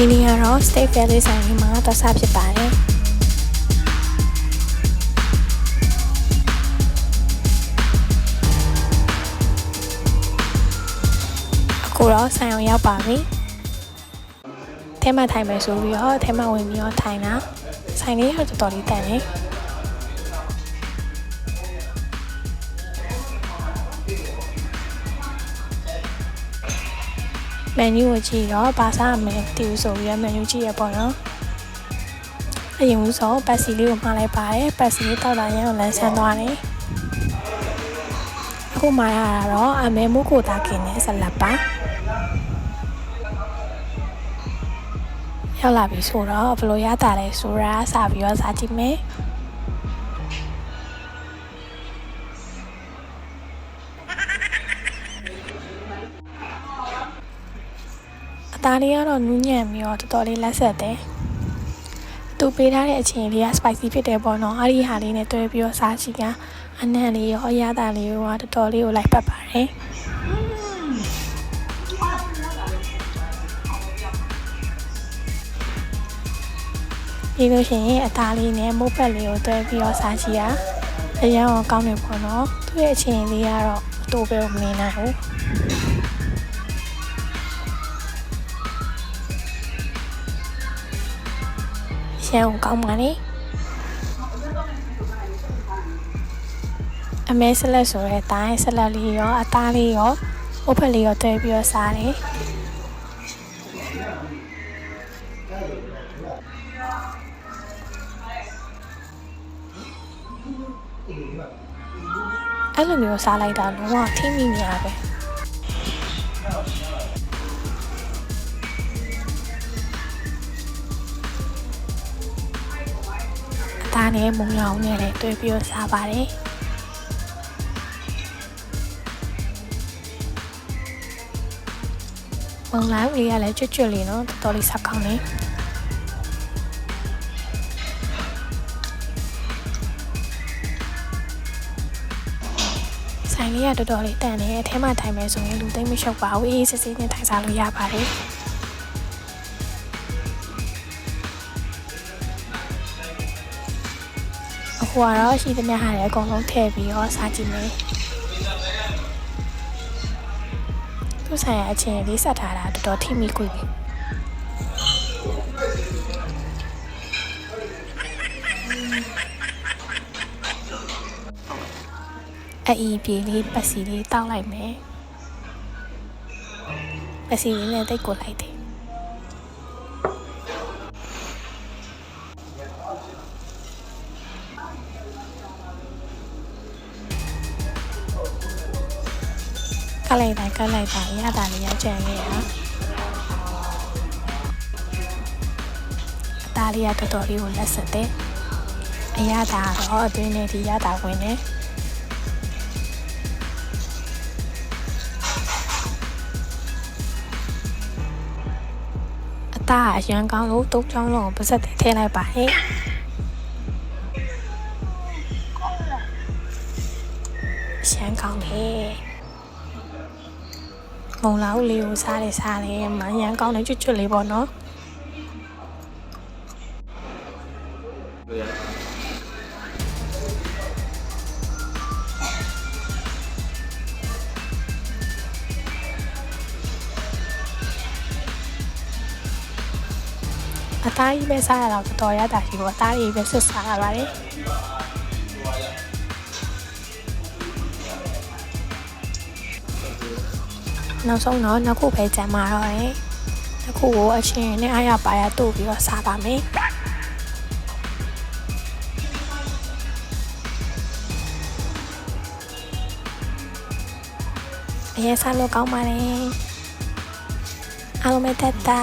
ဒီနေ့ကတော့ State Valley ဆိုင်ကြီးမှာသွားစားဖြစ်ပါတယ်အခုတော့ဆိုင်အောင်ရောက်ပါပြီထဲမှာထိုင်မယ်ဆိုပြီးတော့ထဲမှာဝင်ပြီးတော့ထိုင်တာဆိုင်လေးကတော့တော်တော်လေးတန်တယ် မန်နူကိုကြည့်တော့ဘာစားမလဲတီးဆိုပြီးတော့မန်နူကြည့်ရပေါ့နော်အရင်ဦးဆုံးပတ်စီလေးကိုမှားလိုက်ပါတယ်ပတ်စီလေးတောက်လာရင်ကိုလမ်းဆန်းသွားတယ်အခုမှာရတာတော့အမဲမှုကိုတာကင်နဲ့ဆက်လက်ပါရောက်လာပြီဆိုတော့ဘယ်လိုရတာလဲဆိုတာစပြီးတော့စားကြည့်မယ် အသားလေးကတော့နူးညံ့ပြီးတော့တော်တော်လေးလက်ဆက်တယ်သူပေးထားတဲ့အချိန်လေးက spicy ဖြစ်တယ်ပေါ့နော်အဲ့ဒီဟာလေးနဲ့တွဲပြီးတော့စားချင်ကအနံ့လေးရောအရသာလေးရောတော်တော်လေးကိုလိုက်ပတ်ပါတယ်ပြီးလို့ရှိရင်အသားလေးနဲ့မုတ်ပတ်လေးကိုတွဲပြီးတော့စားချင်ရအရင်ကကောင်းတယ်ပေါ့နော်သူ့ရဲ့အချိန်လေးကတော့အတူပဲမနေနိုင်ဘူး ရှမ်းကိုကောင်းပါလေအမဲဆက်လက်ဆိုရဲတိုင်းဆက်လက်လေးရောအသားလေးရောဥဖက်လေးရောတွဲပြီးတော့စားတယ်အဲ့လိုမျိုးစားလိုက်တာလုံးဝထိမိနေရပဲ အသားနဲ့မုံရောင်နဲ့လည်းတွဲပြီးတော့စားပါတယ်မုံလိုင်းလေးကလည်းကြွကြွလေးနော်တော်တော်လေးစားကောင်းတယ်ဆိုင်လေးကတော်တော်လေးတန်တယ်အထဲမှာထိုင်မယ်ဆိုရင်လူသိမ့်မလျှောက်ပါဘူးအေးစစ်စစ်နဲ့ထိုင်စားလို့ရပါတယ် အခုကတော့ရှိသမျှဟာလည်းအကုန်လုံးထည့်ပြီးတော့စားကြည့်မယ်သူ့ဆိုင်ရာအချင်းလေးဆက်ထားတာတော်တော်ထိမိကွေပြီအအီပြေလေးပတ်စီလေးတောက်လိုက်မယ်ပတ်စီလေးနဲ့တိတ်ကိုလိုက်တယ် ကလိုက်တိုင်းကလိုက်တိုင်းရတာလေးရောက်ကြံခဲ့တာအသားလေးကတော်တော်လေးကိုလက်ဆက်တယ်အရသာတော့အတွင်းထဲဒီရတာဝင်တယ်အသားအရန်ကောင်းလို့တုံးချောင်းလုံးကိုပါစက်ထည့်လိုက်ပါဟဲ့ရှမ်းကောင်းတယ် မုံလာဦးလေးကိုစားတယ်စားတယ်မရန်ကောင်းတယ်ကျွတ်ကျွတ်လေးပေါ့နော်အသားကြီးပဲစားရတော့တော်တော်ရတာရှိပေါ့အသားကြီးပဲဆွတ်စားရပါတယ် နောက်ဆုံးတော့နှစ်ခုပဲကြံมาတော့တယ်နှစ်ခုကိုအချင်းနဲ့အားရပါရတို့ပြီးတော့စားပါမယ်အရင်စားလို့ကောင်းပါလေအားလုံးပဲတက်တာ